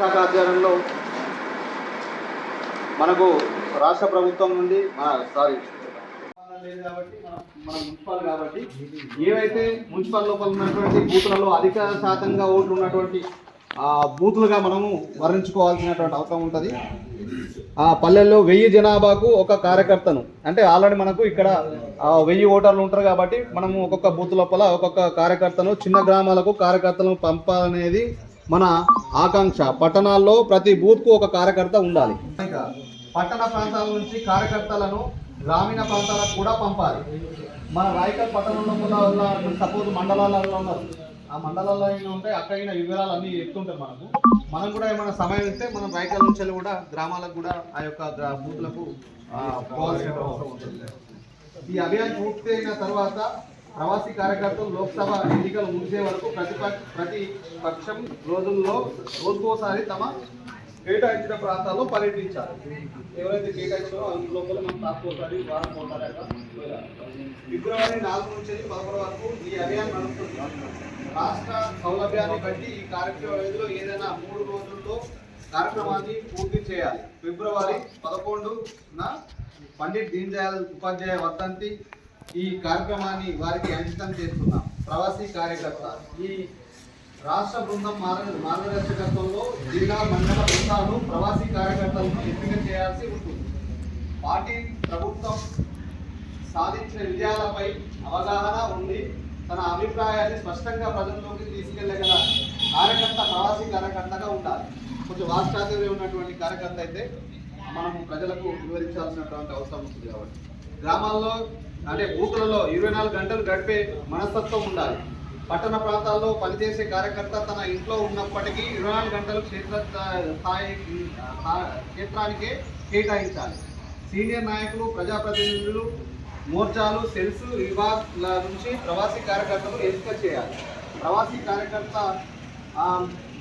శాఖ ఆధ్వర్యంలో మనకు రాష్ట్ర ప్రభుత్వం నుండి మన సారీ లేదు కాబట్టి మన మన మున్సిపల్ కాబట్టి ఏవైతే మున్సిపల్ లోపల ఉన్నటువంటి బూతులలో అధిక శాతంగా ఓట్లు ఉన్నటువంటి ఆ బూతులుగా మనము వర్ణించుకోవాల్సినటువంటి అవసరం ఉంటుంది. ఆ పల్లెల్లో వెయ్యి జనాభాకు ఒక కార్యకర్తను అంటే ఆల్రెడీ మనకు ఇక్కడ వెయ్యి ఓటర్లు ఉంటారు కాబట్టి మనము ఒక్కొక్క బూత్ లోపల ఒక్కొక్క కార్యకర్తను చిన్న గ్రామాలకు కార్యకర్తలను పంపాలనేది మన ఆకాంక్ష పట్టణాల్లో ప్రతి బూత్కు ఒక కార్యకర్త ఉండాలి. ఇంకా పట్టణ ప్రాంతాల నుంచి కార్యకర్తలను గ్రామీణ ప్రాంతాలకు కూడా పంపాలి. మన రాయకల్ పట్టణంలో కూడా సపోజ్ మండలాలలో ఉన్నారు. ఆ మండలాల్లో అయినా ఉంటే అక్కడైన వివరాలు అన్నీ చెప్తుంటారు మనకు. మనం కూడా ఏమైనా సమయం ఇస్తే మనం రాయకల్ నుంచి కూడా గ్రామాలకు కూడా ఆ యొక్క బూత్లకు పోవాల్సిన అవసరం ఉంటుంది. ఈ అభియాన్ పూర్తయిన తర్వాత ప్రవాసీ కార్యకర్తలు లోక్సభ ఎన్నికలు ముగిసే వరకు ప్రతిపక్ష ప్రతి పక్షం రోజుల్లో రోజుకోసారి తమ కేటాయించిన ప్రాంతాల్లో పర్యటించాలి. ఎవరైతే కేటాయించారో అందు లోపల మనం తాసుకోసారి వారం పోతారు ఫిబ్రవరి నాలుగు నుంచి పదకొండు వరకు ఈ అభియాన్ నడుస్తుంది. రాష్ట్ర సౌలభ్యాన్ని బట్టి ఈ కార్యక్రమ వ్యవధిలో ఏదైనా మూడు రోజుల్లో కార్యక్రమాన్ని పూర్తి చేయాలి. ఫిబ్రవరి పదకొండున పండిట్ దీన్ దయాళ్ ఉపాధ్యాయ వర్ధంతి ఈ కార్యక్రమాన్ని వారికి అంకితం చేస్తున్నాం. ప్రవాసీ కార్యకర్త. ఈ రాష్ట్ర బృందం మార్గ మార్గదర్శకత్వంలో జిల్లా మండల బృందాలు ప్రవాసీ కార్యకర్తలను ఎంపిక చేయాల్సి ఉంటుంది. పార్టీ ప్రభుత్వం సాధించిన విజయాలపై అవగాహన ఉండి తన అభిప్రాయాన్ని స్పష్టంగా ప్రజల్లోకి తీసుకెళ్ళగల కార్యకర్త ప్రవాసీ కార్యకర్తగా ఉండాలి. కొంచెం వాక్చాతుర్యం ఉన్నటువంటి కార్యకర్త అయితే మనం ప్రజలకు వివరించాల్సినటువంటి అవసరం ఉంటుంది కాబట్టి. గ్రామాల్లో అంటే బూతులలో ఇరవై నాలుగు గంటలు గడిపే మనస్తత్వం ఉండాలి. పట్టణ ప్రాంతాల్లో పనిచేసే కార్యకర్త తన ఇంట్లో ఉన్నప్పటికీ ఇరవై నాలుగు గంటలు క్షేత్ర స్థాయి క్షేత్రానికే కేటాయించాలి. సీనియర్ నాయకులు ప్రజాప్రతినిధులు మోర్చాలు సెల్స్ విభాగాల నుంచి ప్రవాసీ కార్యకర్తలు ఎంపిక చేయాలి. ప్రవాసీ కార్యకర్త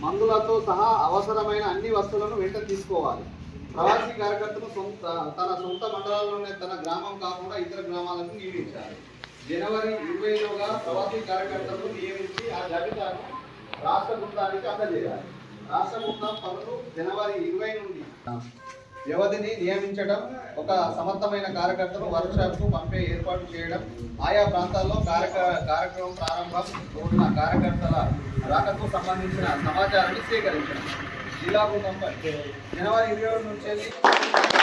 మందులతో సహా అవసరమైన అన్ని వస్తువులను వెంట తీసుకోవాలి. ప్రవాసీ కార్యకర్తను సొంత తన సొంత మండలాల్లోనే తన గ్రామం కాకుండా ఇతర గ్రామాలకు నియమించారు. జనవరి ఇరవైలోగా ప్రవాసీ కార్యకర్తలను నియమించి ఆ జాబితాను రాష్ట్ర బృందానికి అందజేయాలి. రాష్ట్ర బృందం పనులు జనవరి ఇరవై నుండి వ్యవధిని నియమించడం ఒక సమర్థమైన కార్యకర్తను వర్క్షాప్కు పంపే ఏర్పాటు చేయడం ఆయా ప్రాంతాల్లో కార్యక కార్యక్రమం ప్రారంభం రోజున కార్యకర్తల రాకకు సంబంధించిన సమాచారాన్ని సేకరించడం.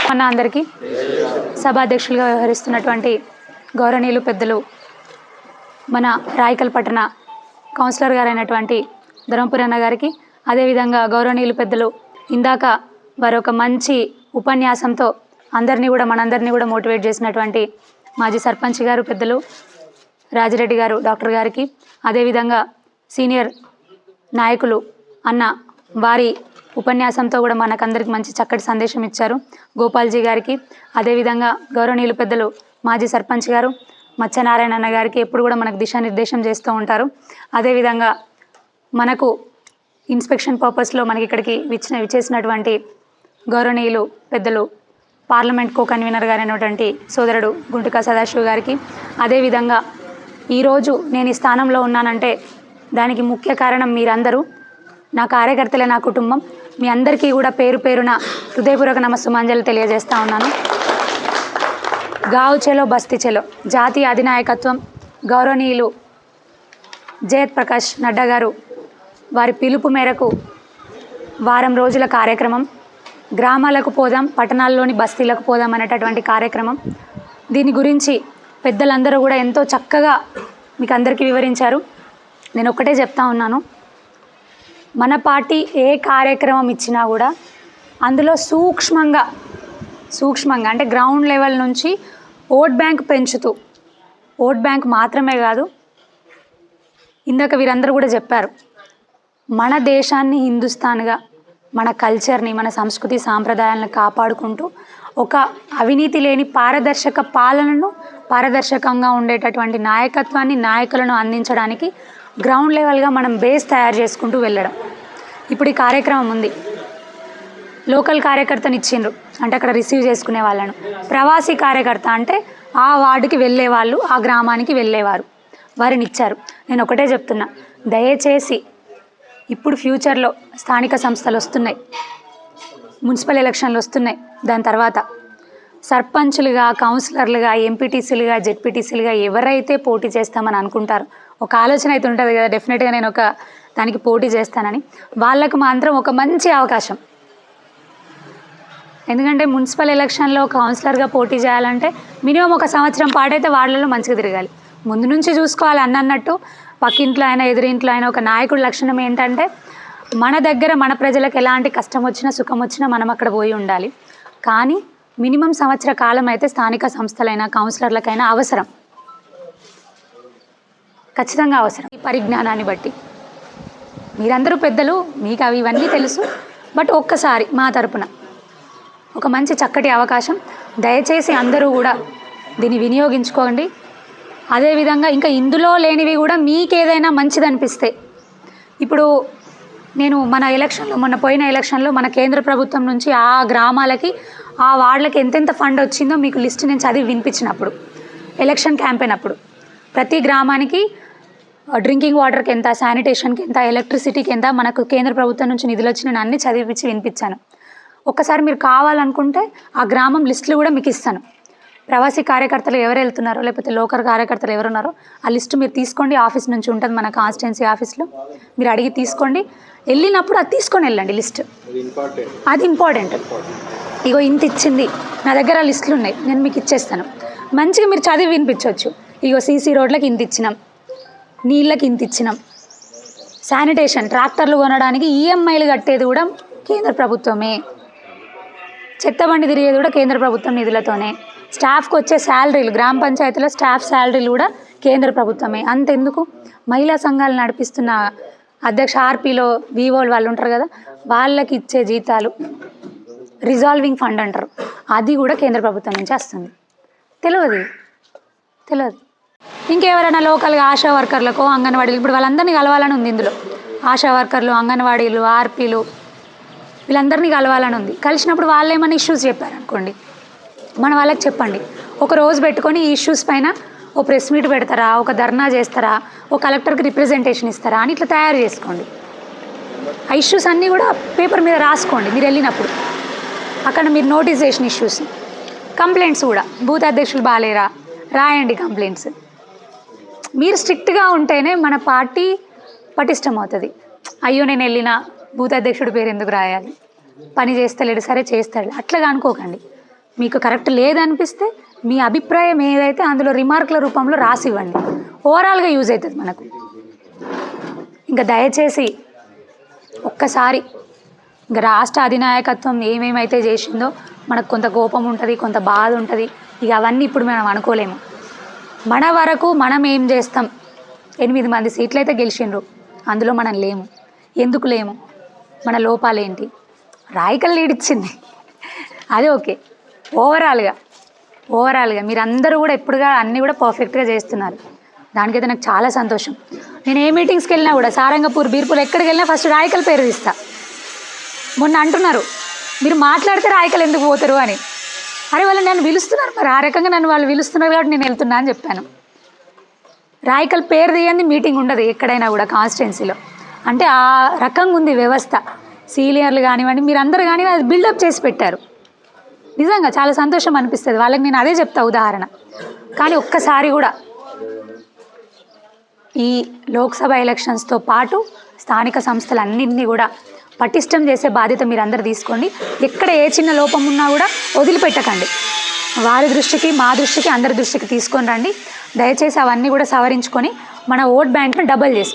మన అందరికీ సభాధ్యక్షులుగా వ్యవహరిస్తున్నటువంటి గౌరవనీయులు పెద్దలు మన రాయకల్ పట్టణ కౌన్సిలర్ గారైనటువంటి ధర్మపురన్న గారికి అదేవిధంగా గౌరవనీయులు పెద్దలు ఇందాక వారు ఒక మంచి ఉపన్యాసంతో అందరినీ కూడా మనందరినీ కూడా మోటివేట్ చేసినటువంటి మాజీ సర్పంచ్ గారు పెద్దలు రాజిరెడ్డి గారు డాక్టర్ గారికి అదేవిధంగా సీనియర్ నాయకులు అన్న వారి ఉపన్యాసంతో కూడా మనకందరికి మంచి చక్కటి సందేశం ఇచ్చారు. గోపాల్జీ గారికి అదేవిధంగా గౌరవనీయులు పెద్దలు మాజీ సర్పంచ్ గారు మత్స్యనారాయణ అన్న గారికి ఎప్పుడు కూడా మనకు దిశానిర్దేశం చేస్తూ ఉంటారు. అదేవిధంగా మనకు ఇన్స్పెక్షన్ పర్పస్లో మనకి ఇక్కడికి విచ్చిన విచ్చేసినటువంటి గౌరవనీయులు పెద్దలు పార్లమెంట్ కో కన్వీనర్ గారైనటువంటి సోదరుడు గుంటికా సదాశివ గారికి అదేవిధంగా ఈరోజు నేను ఈ స్థానంలో ఉన్నానంటే దానికి ముఖ్య కారణం మీరందరూ. నా కార్యకర్తలే నా కుటుంబం. మీ అందరికీ కూడా పేరు పేరున హృదయపూర్వక నమస్సుమాంజలు తెలియజేస్తా ఉన్నాను. గావ్ చెలో బస్తీ చెలో. జాతీయ అధినాయకత్వం గౌరవనీయులు జయత్ ప్రకాష్ నడ్డా గారు వారి పిలుపు మేరకు వారం రోజుల కార్యక్రమం. గ్రామాలకు పోదాం పట్టణాల్లోని బస్తీలకు పోదాం అనేటటువంటి కార్యక్రమం. దీని గురించి పెద్దలందరూ కూడా ఎంతో చక్కగా మీకు అందరికీ వివరించారు. నేను ఒక్కటే చెప్తా ఉన్నాను. మన పార్టీ ఏ కార్యక్రమం ఇచ్చినా కూడా అందులో సూక్ష్మంగా సూక్ష్మంగా అంటే గ్రౌండ్ లెవెల్ నుంచి ఓట్ బ్యాంక్ పెంచుతూ ఓట్ బ్యాంక్ మాత్రమే కాదు ఇందాక వీరందరూ కూడా చెప్పారు మన దేశాన్ని హిందుస్థాన్గా మన కల్చర్ని మన సంస్కృతి సాంప్రదాయాలను కాపాడుకుంటూ ఒక అవినీతి లేని పారదర్శక పాలనను పారదర్శకంగా ఉండేటటువంటి నాయకత్వాన్ని నాయకులను అందించడానికి గ్రౌండ్ లెవెల్గా మనం బేస్ తయారు చేసుకుంటూ వెళ్ళడం. ఇప్పుడు ఈ కార్యక్రమం ఉంది. లోకల్ కార్యకర్తని ఇచ్చిండ్రు. అంటే అక్కడ రిసీవ్ చేసుకునే వాళ్ళను. ప్రవాసీ కార్యకర్త అంటే ఆ వార్డుకి వెళ్ళే వాళ్ళు ఆ గ్రామానికి వెళ్ళేవారు. వారిని ఇచ్చారు. నేను ఒకటే చెప్తున్నా. దయచేసి ఇప్పుడు ఫ్యూచర్లో స్థానిక సంస్థలు వస్తున్నాయి. మున్సిపల్ ఎలక్షన్లు వస్తున్నాయి. దాని తర్వాత సర్పంచ్లుగా కౌన్సిలర్లుగా ఎంపీటీసీలుగా జెడ్పీటీసీలుగా ఎవరైతే పోటీ చేస్తామని అనుకుంటారో ఒక ఆలోచన అయితే ఉంటుంది కదా డెఫినెట్గా నేను ఒక దానికి పోటీ చేస్తానని. వాళ్ళకు మాత్రం ఒక మంచి అవకాశం. ఎందుకంటే మున్సిపల్ ఎలక్షన్లో కౌన్సిలర్గా పోటీ చేయాలంటే మినిమం ఒక సంవత్సరం పాటైతే వాళ్ళలో మంచిగా తిరగాలి. ముందు నుంచి చూసుకోవాలి అన్న అన్నట్టు పక్కింట్లో అయినా ఎదురింట్లో అయినా ఒక నాయకుడి లక్షణం ఏంటంటే మన దగ్గర మన ప్రజలకు ఎలాంటి కష్టం వచ్చినా సుఖం వచ్చినా మనం అక్కడ పోయి ఉండాలి. కానీ మినిమం సంవత్సర కాలం అయితే స్థానిక సంస్థలైనా కౌన్సిలర్లకైనా అవసరం. ఖచ్చితంగా అవసరం. ఈ పరిజ్ఞానాన్ని బట్టి. మీరందరూ పెద్దలు మీకు అవి ఇవన్నీ తెలుసు. బట్ ఒక్కసారి మా తరపున ఒక మంచి చక్కటి అవకాశం. దయచేసి అందరూ కూడా దీన్ని వినియోగించుకోండి. అదేవిధంగా ఇంకా ఇందులో లేనివి కూడా మీకేదైనా మంచిది అనిపిస్తే ఇప్పుడు నేను మన ఎలక్షన్లో మొన్న పోయిన ఎలక్షన్లో మన కేంద్ర ప్రభుత్వం నుంచి ఆ గ్రామాలకి ఆ వార్డులకి ఎంతెంత ఫండ్ వచ్చిందో మీకు లిస్ట్ నేను చదివి వినిపించినప్పుడు ఎలక్షన్ క్యాంపెయిన్ అప్పుడు. ప్రతి గ్రామానికి డ్రింకింగ్ వాటర్కి ఎంత శానిటేషన్కి ఎంత ఎలక్ట్రిసిటీకి ఎంత మనకు కేంద్ర ప్రభుత్వం నుంచి నిధులు వచ్చి నేను అన్ని చదివించి వినిపించాను. ఒక్కసారి మీరు కావాలనుకుంటే ఆ గ్రామం లిస్టులు కూడా మీకు ఇస్తాను. ప్రవాసీ కార్యకర్తలు ఎవరు వెళ్తున్నారో లేకపోతే లోకల్ కార్యకర్తలు ఎవరు ఉన్నారో ఆ లిస్ట్ మీరు తీసుకోండి. ఆఫీస్ నుంచి ఉంటుంది మన కాన్స్టిట్యున్సీ ఆఫీస్లో. మీరు అడిగి తీసుకోండి. వెళ్ళినప్పుడు అది తీసుకొని వెళ్ళండి లిస్ట్. అది ఇంపార్టెంట్. ఇగో ఇంత ఇచ్చింది. నా దగ్గర లిస్టులు ఉన్నాయి. నేను మీకు ఇచ్చేస్తాను. మంచిగా మీరు చదివి వినిపించవచ్చు ఇగో సీసీ రోడ్లకి ఇంత ఇచ్చినాం. నీళ్ళకి ఇంత ఇచ్చినాం. శానిటేషన్ ట్రాక్టర్లు కొనడానికి ఈఎంఐలు కట్టేది కూడా కేంద్ర ప్రభుత్వమే. చెత్త బండి తిరిగేది కూడా కేంద్ర ప్రభుత్వం నిధులతోనే. స్టాఫ్కి వచ్చే శాలరీలు గ్రామ పంచాయతీలో స్టాఫ్ శాలరీలు కూడా కేంద్ర ప్రభుత్వమే. అంతెందుకు? మహిళా సంఘాలు నడిపిస్తున్న అధ్యక్ష ఆర్పీలో వివోలు వాళ్ళు ఉంటారు కదా వాళ్ళకి ఇచ్చే జీతాలు రిజాల్వింగ్ ఫండ్ అంటారు. అది కూడా కేంద్ర ప్రభుత్వం నుంచి వస్తుంది. తెలియదు తెలియదు ఇంకెవరైనా లోకల్గా ఆశా వర్కర్లకు అంగన్వాడీలు ఇప్పుడు వాళ్ళందరినీ కలవాలని ఉంది ఇందులో. ఆశా వర్కర్లు అంగన్వాడీలు ఆర్పీలు వీళ్ళందరినీ కలవాలని ఉంది. కలిసినప్పుడు వాళ్ళు ఏమైనా ఇష్యూస్ చెప్పారనుకోండి మన వాళ్ళకి చెప్పండి. ఒక రోజు పెట్టుకొని ఈ ఇష్యూస్ పైన ఓ ప్రెస్ మీట్ పెడతారా ఒక ధర్నా చేస్తారా ఓ కలెక్టర్కి రిప్రజెంటేషన్ ఇస్తారా అని ఇట్లా తయారు చేసుకోండి. ఆ ఇష్యూస్ అన్నీ కూడా పేపర్ మీద రాసుకోండి మీరు వెళ్ళినప్పుడు. అక్కడ మీరు నోటీస్ చేసిన ఇష్యూస్ కంప్లైంట్స్ కూడా బూత్ అధ్యక్షులు బాగాలేరా రాయండి కంప్లైంట్స్ మీరు స్ట్రిక్ట్గా ఉంటేనే మన పార్టీ పటిష్టం అవుతుంది అయ్యో నేను వెళ్ళిన బూత్ అధ్యక్షుడి పేరు ఎందుకు రాయాలి? పని చేస్తలేడు సరే చేస్తాడు. అట్లాగా అనుకోకండి. మీకు కరెక్ట్ లేదనిపిస్తే మీ అభిప్రాయం ఏదైతే అందులో రిమార్కుల రూపంలో రాసి ఇవ్వండి ఓవరాల్గా యూజ్ అవుతుంది మనకు. ఇంకా దయచేసి ఒక్కసారి ఇంకా రాష్ట్ర అధినాయకత్వం ఏమేమైతే చేసిందో మనకు కొంత కోపం ఉంటుంది కొంత బాధ ఉంటుంది ఇక అవన్నీ ఇప్పుడు మనం అనుకోలేము. మన వరకు మనం ఏం చేస్తాం? ఎనిమిది మంది సీట్లు అయితే గెలిచిండ్రు. అందులో మనం లేము. ఎందుకు లేము? మన లోపాలేంటి? రాయికల్ లీడ్ ఇచ్చింది అది ఓకే. ఓవరాల్గా ఓవరాల్గా మీరందరూ కూడా ఎప్పుడుగా అన్నీ కూడా పర్ఫెక్ట్గా చేస్తున్నారు. దానికైతే నాకు చాలా సంతోషం. నేను ఏ మీటింగ్స్కి వెళ్ళినా కూడా సారంగపూర్ బీర్పూర్ ఎక్కడికి వెళ్ళినా ఫస్ట్ రాయకల్ పేరు తీస్తా. మొన్న అంటున్నారు మీరు మాట్లాడితే రాయకల్ ఎందుకు పోతారు అని. అరే వాళ్ళు నన్ను పిలుస్తున్నారు మరి. ఆ రకంగా నన్ను వాళ్ళు పిలుస్తున్నారు కాబట్టి నేను వెళ్తున్నా అని చెప్పాను. రాయకల్ పేరు తీయండి మీటింగ్ ఉండదు ఎక్కడైనా కూడా కాన్స్టిట్యున్సీలో. అంటే ఆ రకంగా ఉంది వ్యవస్థ. సీనియర్లు కానివ్వండి మీరు అందరు కానీ అది బిల్డప్ చేసి పెట్టారు. నిజంగా చాలా సంతోషం అనిపిస్తుంది. వాళ్ళకి నేను అదే చెప్తా ఉదాహరణ. కానీ ఒక్కసారి కూడా ఈ లోక్సభ ఎలక్షన్స్తో పాటు స్థానిక సంస్థలన్నింటినీ కూడా పటిష్టం చేసే బాధ్యత మీరు అందరు తీసుకోండి. ఎక్కడ ఏ చిన్న లోపం ఉన్నా కూడా వదిలిపెట్టకండి. వారి దృష్టికి మా దృష్టికి అందరి దృష్టికి తీసుకొని రండి. దయచేసి అవన్నీ కూడా సవరించుకొని మన ఓట్ బ్యాంక్ను డబల్ చేసుకోండి